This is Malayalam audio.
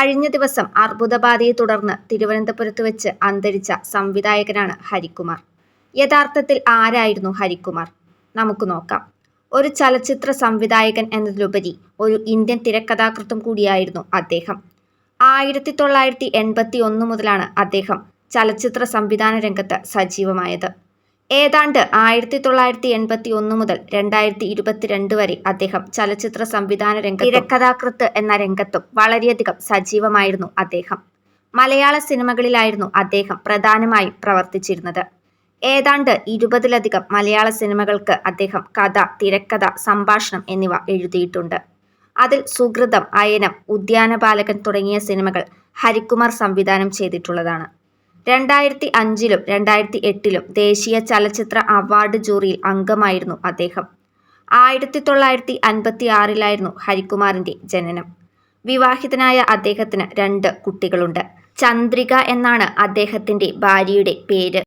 കഴിഞ്ഞ ദിവസം അർബുദബാധയെ തുടർന്ന് തിരുവനന്തപുരത്ത് വെച്ച് അന്തരിച്ച സംവിധായകനാണ് ഹരികുമാർ. യഥാർത്ഥത്തിൽ ആരായിരുന്നു ഹരികുമാർ? നമുക്ക് നോക്കാം. ഒരു ചലച്ചിത്ര സംവിധായകൻ എന്നതിലുപരി ഒരു ഇന്ത്യൻ തിരക്കഥാകൃത്തും കൂടിയായിരുന്നു അദ്ദേഹം. ആയിരത്തി തൊള്ളായിരത്തി എൺപത്തി ഒന്ന് മുതലാണ് അദ്ദേഹം ചലച്ചിത്ര സംവിധാന രംഗത്ത് സജീവമായത്. ഏതാണ്ട് ആയിരത്തി തൊള്ളായിരത്തി എൺപത്തി ഒന്ന് മുതൽ രണ്ടായിരത്തി ഇരുപത്തിരണ്ട് വരെ അദ്ദേഹം ചലച്ചിത്ര സംവിധാന രംഗത്ത് തിരക്കഥാകൃത്ത് എന്ന രംഗത്തും വളരെയധികം സജീവമായിരുന്നു അദ്ദേഹം. മലയാള സിനിമകളിലായിരുന്നു അദ്ദേഹം പ്രധാനമായും പ്രവർത്തിച്ചിരുന്നത്. ഏതാണ്ട് ഇരുപതിലധികം മലയാള സിനിമകൾക്ക് അദ്ദേഹം കഥ തിരക്കഥ സംഭാഷണം എന്നിവ എഴുതിയിട്ടുണ്ട്. അതിൽ സുഹൃതം അയനം ഉദ്യാനപാലകൻ തുടങ്ങിയ സിനിമകൾ ഹരികുമാർ സംവിധാനം ചെയ്തിട്ടുള്ളതാണ്. രണ്ടായിരത്തി അഞ്ചിലും രണ്ടായിരത്തി എട്ടിലും ദേശീയ ചലച്ചിത്ര അവാർഡ് ജൂറിയിൽ അംഗമായിരുന്നു അദ്ദേഹം. ആയിരത്തി തൊള്ളായിരത്തി അൻപത്തി ആറിലായിരുന്നു ഹരികുമാറിന്റെ ജനനം. വിവാഹിതനായ അദ്ദേഹത്തിന് രണ്ട് കുട്ടികളുണ്ട്. ചന്ദ്രിക എന്നാണ് അദ്ദേഹത്തിന്റെ ഭാര്യയുടെ പേര്.